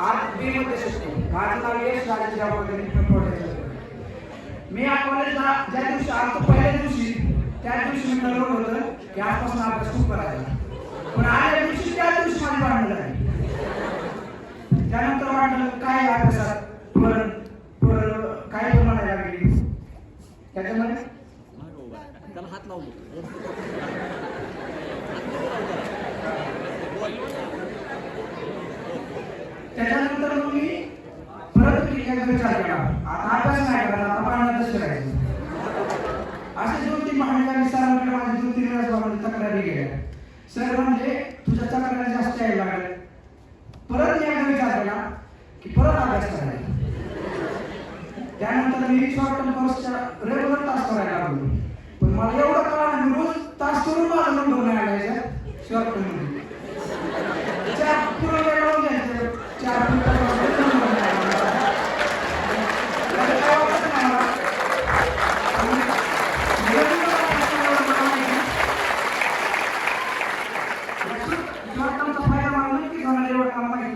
आज बी मध्ये शिकतो माझं नाव यश राजेश वगैरे मी या कॉलेजला ज्या दिवशी आलो पहिल्या दिवशी त्या दिवशी मी ठरवलं होतं की आजपासून अभ्यास खूप करायचा पण आल्या दिवशी त्या दिवशी माझी वाढलं नाही त्यानंतर वाटलं काय अभ्यासात पण पण काय म्हणायला लागली. त्याच्यामध्ये? त्याला हात लावलो त्याच्यानंतर मग मी परत क्रिकेट विचार केला आता अभ्यास नाही करायचा आता पाण्यातच करायचं. असे दोन तीन भांडणाने सरांकडे माझे दोन तीन वेळेस बाबा तक्रारी केल्या. सर म्हणजे तुझ्या तक्रारी जास्त यायला लागल्या. परत मी एकदा विचार केला की परत अभ्यास करायचा त्यानंतर मी शॉर्ट टर्म कोर्सच्या रेग्युलर तास करायला लागलो. पण मला एवढं कळा मी रोज तास करून माझं नंबर नाही आलायचा शॉर्ट टर्म ಇವತ್ತು ನಮ್ಮ ಸಹಾಯ ಮಾಡಲಿಕ್ಕೆ ನನಗೆ ಇವತ್ತು ನಮ್ಮ ಹಿಂದೆ